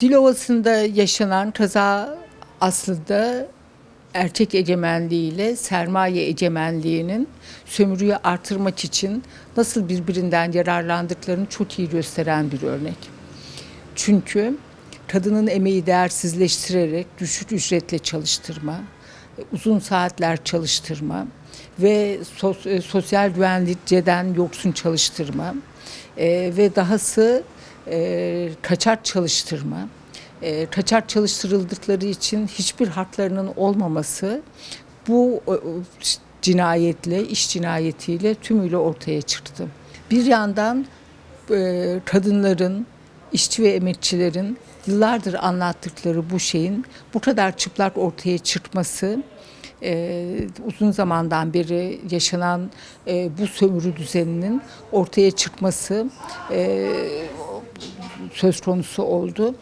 Dilovası'nda yaşanan kaza aslında erkek egemenliğiyle sermaye egemenliğinin sömürüyü artırmak için nasıl birbirinden yararlandıklarını çok iyi gösteren bir örnek. Çünkü kadının emeği değersizleştirerek düşük ücretle çalıştırma, uzun saatler çalıştırma ve sos- e, sosyal güvenceden yoksun çalıştırma e, ve dahası e, kaçak çalıştırma, e, kaçak çalıştırıldıkları için hiçbir haklarının olmaması bu o, cinayetle, iş cinayetiyle tümüyle ortaya çıktı. Bir yandan e, kadınların, işçi ve emekçilerin yıllardır anlattıkları bu şeyin bu kadar çıplak ortaya çıkması e, uzun zamandan beri yaşanan e, bu sömürü düzeninin ortaya çıkması e, söz konusu oldu.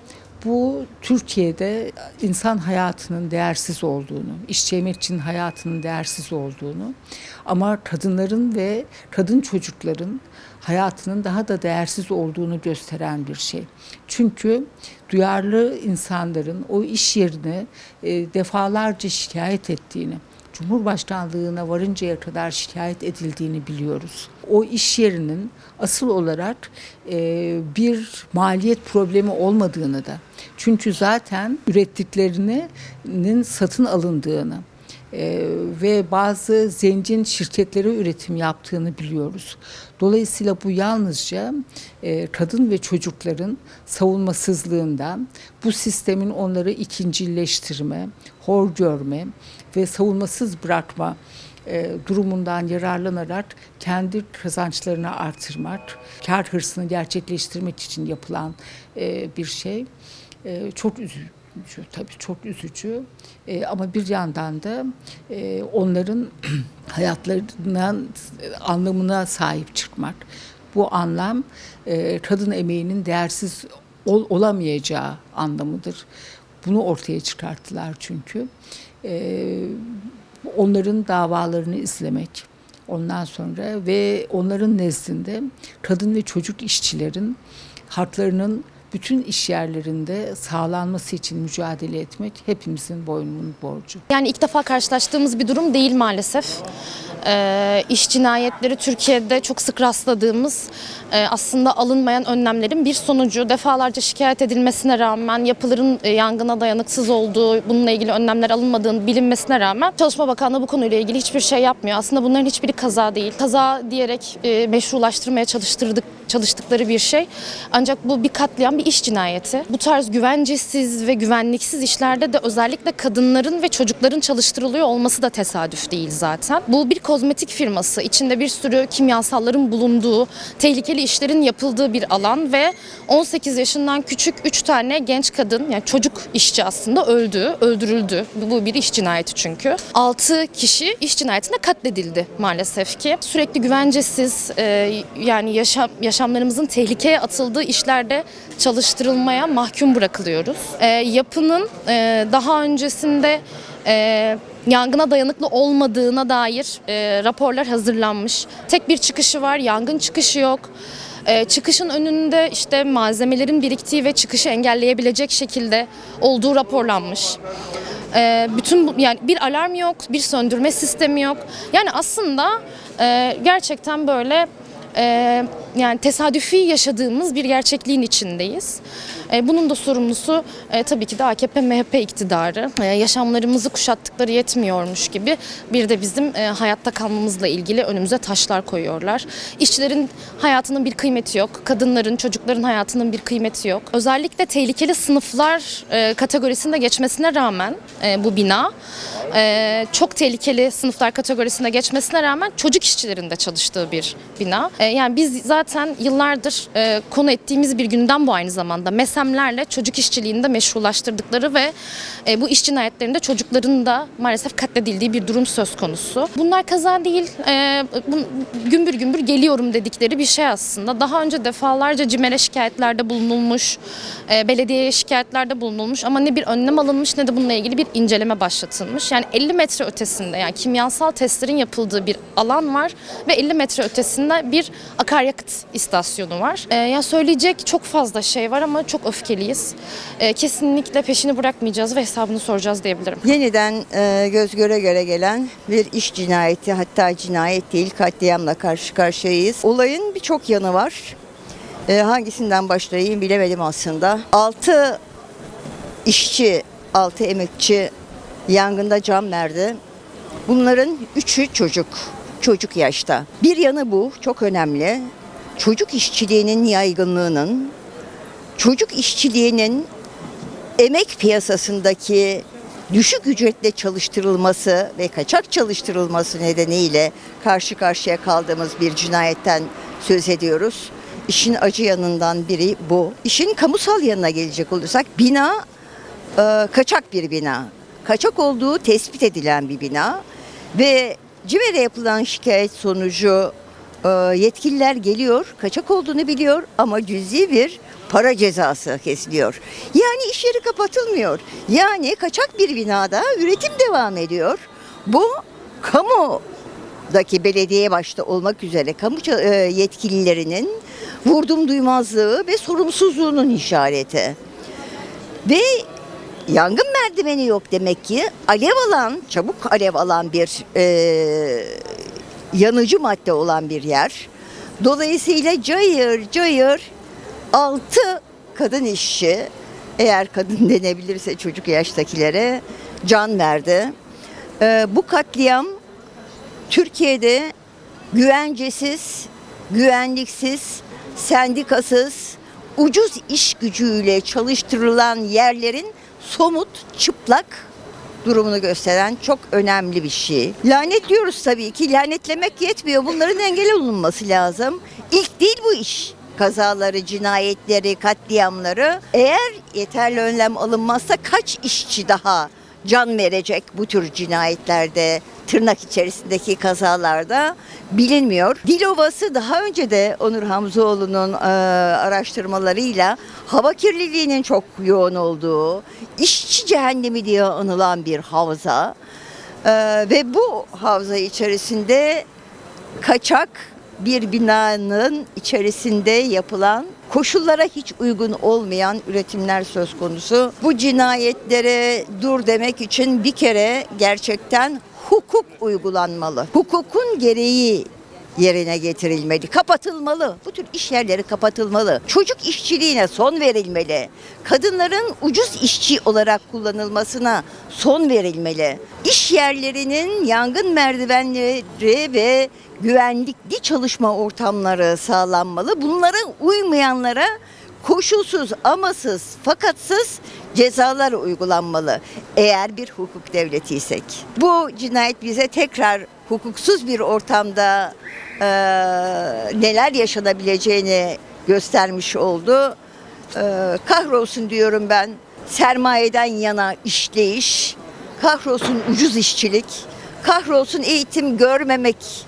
Bu Türkiye'de insan hayatının değersiz olduğunu, işçi emekçinin hayatının değersiz olduğunu ama kadınların ve kadın çocukların hayatının daha da değersiz olduğunu gösteren bir şey. Çünkü duyarlı insanların o iş yerine e, defalarca şikayet ettiğini, Cumhurbaşkanlığına varıncaya kadar şikayet edildiğini biliyoruz. O iş yerinin asıl olarak e, bir maliyet problemi olmadığını da çünkü zaten ürettiklerinin satın alındığını e, ve bazı zengin şirketlere üretim yaptığını biliyoruz. Dolayısıyla bu yalnızca e, kadın ve çocukların savunmasızlığından, bu sistemin onları ikincileştirme, hor görme ve savunmasız bırakma e, durumundan yararlanarak kendi kazançlarını artırmak, kar hırsını gerçekleştirmek için yapılan e, bir şey. E, çok üzücü tabii çok üzücü E, ama bir yandan da e, onların hayatlarının anlamına sahip çıkmak. Bu anlam e, kadın emeğinin değersiz ol- olamayacağı anlamıdır. Bunu ortaya çıkarttılar çünkü. E, onların davalarını izlemek, ondan sonra ve onların nezdinde kadın ve çocuk işçilerin haklarının bütün iş yerlerinde sağlanması için mücadele etmek hepimizin boynunun borcu. Yani ilk defa karşılaştığımız bir durum değil maalesef. Ee, iş cinayetleri Türkiye'de çok sık rastladığımız e, aslında alınmayan önlemlerin bir sonucu. Defalarca şikayet edilmesine rağmen yapıların e, yangına dayanıksız olduğu, bununla ilgili önlemler alınmadığını bilinmesine rağmen Çalışma Bakanlığı bu konuyla ilgili hiçbir şey yapmıyor. Aslında bunların hiçbiri kaza değil. Kaza diyerek e, meşrulaştırmaya çalıştırdık çalıştıkları bir şey. Ancak bu bir katliam, bir iş cinayeti. Bu tarz güvencesiz ve güvenliksiz işlerde de özellikle kadınların ve çocukların çalıştırılıyor olması da tesadüf değil zaten. Bu bir kozmetik firması. İçinde bir sürü kimyasalların bulunduğu, tehlikeli işlerin yapıldığı bir alan ve 18 yaşından küçük 3 tane genç kadın, yani çocuk işçi aslında öldü, öldürüldü. Bu bir iş cinayeti çünkü. 6 kişi iş cinayetinde katledildi maalesef ki. Sürekli güvencesiz, e, yani yaşam yaşamlarımızın tehlikeye atıldığı işlerde çalıştırılmaya mahkum bırakılıyoruz. E, yapının e, daha öncesinde e, yangına dayanıklı olmadığına dair e, raporlar hazırlanmış. Tek bir çıkışı var, yangın çıkışı yok. E, çıkışın önünde işte malzemelerin biriktiği ve çıkışı engelleyebilecek şekilde olduğu raporlanmış. E, bütün bu, yani bir alarm yok, bir söndürme sistemi yok. Yani aslında e, gerçekten böyle e, yani tesadüfi yaşadığımız bir gerçekliğin içindeyiz. E, bunun da sorumlusu e, tabii ki de AKP MHP iktidarı. E, yaşamlarımızı kuşattıkları yetmiyormuş gibi bir de bizim hayatta kalmamızla ilgili önümüze taşlar koyuyorlar. İşçilerin hayatının bir kıymeti yok. Kadınların, çocukların hayatının bir kıymeti yok. Özellikle tehlikeli sınıflar kategorisinde geçmesine rağmen bu bina çok tehlikeli sınıflar kategorisinde geçmesine rağmen çocuk işçilerin de çalıştığı bir bina. Yani biz zaten yıllardır e, konu ettiğimiz bir gündem bu aynı zamanda. MESEM'lerle çocuk işçiliğini de meşrulaştırdıkları ve e, bu iş cinayetlerinde çocukların da maalesef katledildiği bir durum söz konusu. Bunlar kaza değil, e, bu, gümbür gümbür geliyorum dedikleri bir şey aslında. Daha önce defalarca CİMER'e şikayetlerde bulunulmuş, e, belediyeye şikayetlerde bulunulmuş ama ne bir önlem alınmış ne de bununla ilgili bir inceleme başlatılmış. yani 50 metre ötesinde yani kimyasal testlerin yapıldığı bir alan var ve 50 metre ötesinde bir akaryakıt istasyonu var. Ee, ya söyleyecek çok fazla şey var ama çok öfkeliyiz. Ee, kesinlikle peşini bırakmayacağız ve hesabını soracağız diyebilirim. Yeniden e, göz göre göre gelen bir iş cinayeti hatta cinayet değil katliamla karşı karşıyayız. Olayın birçok yanı var. E, hangisinden başlayayım bilemedim aslında. 6 işçi, 6 emekçi yangında can verdi. Bunların üçü çocuk, çocuk yaşta. Bir yanı bu, çok önemli. Çocuk işçiliğinin yaygınlığının, çocuk işçiliğinin emek piyasasındaki düşük ücretle çalıştırılması ve kaçak çalıştırılması nedeniyle karşı karşıya kaldığımız bir cinayetten söz ediyoruz. İşin acı yanından biri bu. İşin kamusal yanına gelecek olursak bina e, kaçak bir bina. Kaçak olduğu tespit edilen bir bina ve CİMER'e yapılan şikayet sonucu yetkililer geliyor, kaçak olduğunu biliyor ama cüzi bir para cezası kesiliyor. Yani iş yeri kapatılmıyor. Yani kaçak bir binada üretim devam ediyor. Bu kamudaki belediye başta olmak üzere kamu e, yetkililerinin vurdum duymazlığı ve sorumsuzluğunun işareti. Ve yangın merdiveni yok demek ki alev alan, çabuk alev alan bir e, yanıcı madde olan bir yer. Dolayısıyla cayır cayır altı kadın işçi eğer kadın denebilirse çocuk yaştakilere can verdi. E, bu katliam Türkiye'de güvencesiz, güvenliksiz, sendikasız, ucuz iş gücüyle çalıştırılan yerlerin somut, çıplak durumunu gösteren çok önemli bir şey. Lanetliyoruz tabii ki. Lanetlemek yetmiyor. Bunların engel olunması lazım. İlk değil bu iş. Kazaları, cinayetleri, katliamları. Eğer yeterli önlem alınmazsa kaç işçi daha can verecek bu tür cinayetlerde, tırnak içerisindeki kazalarda bilinmiyor. Dilovası daha önce de Onur Hamzoğlu'nun e, araştırmalarıyla hava kirliliğinin çok yoğun olduğu, işçi cehennemi diye anılan bir havza. E, ve bu havza içerisinde kaçak bir binanın içerisinde yapılan koşullara hiç uygun olmayan üretimler söz konusu. Bu cinayetlere dur demek için bir kere gerçekten hukuk uygulanmalı. Hukukun gereği yerine getirilmeli, kapatılmalı. Bu tür iş yerleri kapatılmalı. Çocuk işçiliğine son verilmeli. Kadınların ucuz işçi olarak kullanılmasına son verilmeli. İş yerlerinin yangın merdivenleri ve güvenlikli çalışma ortamları sağlanmalı. Bunlara uymayanlara koşulsuz, amasız, fakatsız cezalar uygulanmalı. Eğer bir hukuk devletiysek. Bu cinayet bize tekrar hukuksuz bir ortamda eee, neler yaşanabileceğini göstermiş oldu. Eee, kahrolsun diyorum ben. Sermayeden yana işleyiş, kahrolsun ucuz işçilik, kahrolsun eğitim görmemek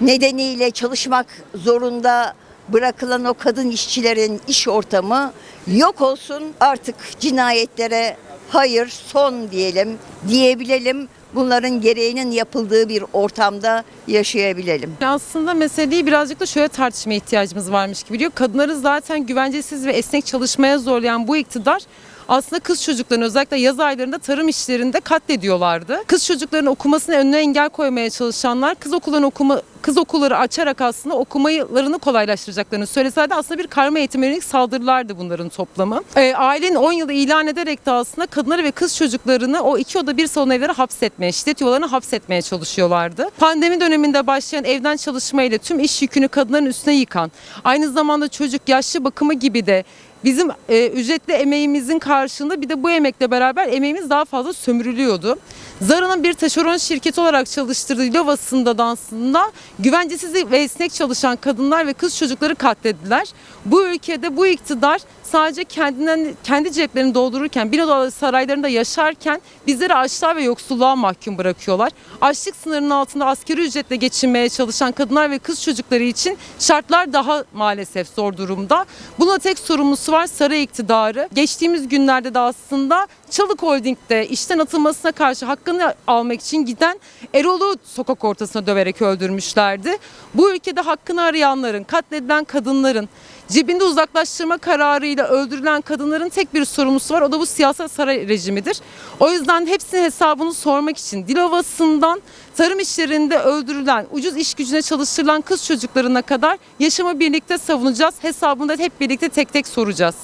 nedeniyle çalışmak zorunda bırakılan o kadın işçilerin iş ortamı yok olsun. Artık cinayetlere hayır son diyelim, diyebilelim. Bunların gereğinin yapıldığı bir ortamda yaşayabilelim. Aslında meseleyi birazcık da şöyle tartışmaya ihtiyacımız varmış gibi diyor. Kadınları zaten güvencesiz ve esnek çalışmaya zorlayan bu iktidar aslında kız çocuklarını özellikle yaz aylarında tarım işlerinde katlediyorlardı. Kız çocukların okumasına önüne engel koymaya çalışanlar kız okullarını okuma kız okulları açarak aslında okumalarını kolaylaştıracaklarını söyleselerdi aslında bir karma eğitime yönelik saldırılardı bunların toplamı. Ee, ailenin 10 yılı ilan ederek de aslında kadınları ve kız çocuklarını o iki oda bir salon evlere hapsetmeye, şiddet yuvalarına hapsetmeye çalışıyorlardı. Pandemi döneminde başlayan evden çalışma ile tüm iş yükünü kadınların üstüne yıkan, aynı zamanda çocuk yaşlı bakımı gibi de bizim e, ücretli emeğimizin karşılığında bir de bu emekle beraber emeğimiz daha fazla sömürülüyordu. Zara'nın bir taşeron şirketi olarak çalıştırdığı Lovası'nda da aslında güvencesiz ve esnek çalışan kadınlar ve kız çocukları katlettiler. Bu ülkede bu iktidar sadece kendinden kendi ceplerini doldururken bir odalı saraylarında yaşarken bizleri açlığa ve yoksulluğa mahkum bırakıyorlar. Açlık sınırının altında asgari ücretle geçinmeye çalışan kadınlar ve kız çocukları için şartlar daha maalesef zor durumda. Buna tek sorumlusu var saray iktidarı. Geçtiğimiz günlerde de aslında Çalık Holding'de işten atılmasına karşı hakkını almak için giden Erol'u sokak ortasına döverek öldürmüşlerdi. Bu ülkede hakkını arayanların, katledilen kadınların, cebinde uzaklaştırma kararıyla öldürülen kadınların tek bir sorumlusu var. O da bu siyasal saray rejimidir. O yüzden hepsinin hesabını sormak için Dilovası'ndan tarım işlerinde öldürülen, ucuz iş gücüne çalıştırılan kız çocuklarına kadar yaşamı birlikte savunacağız. Hesabını da hep birlikte tek tek soracağız.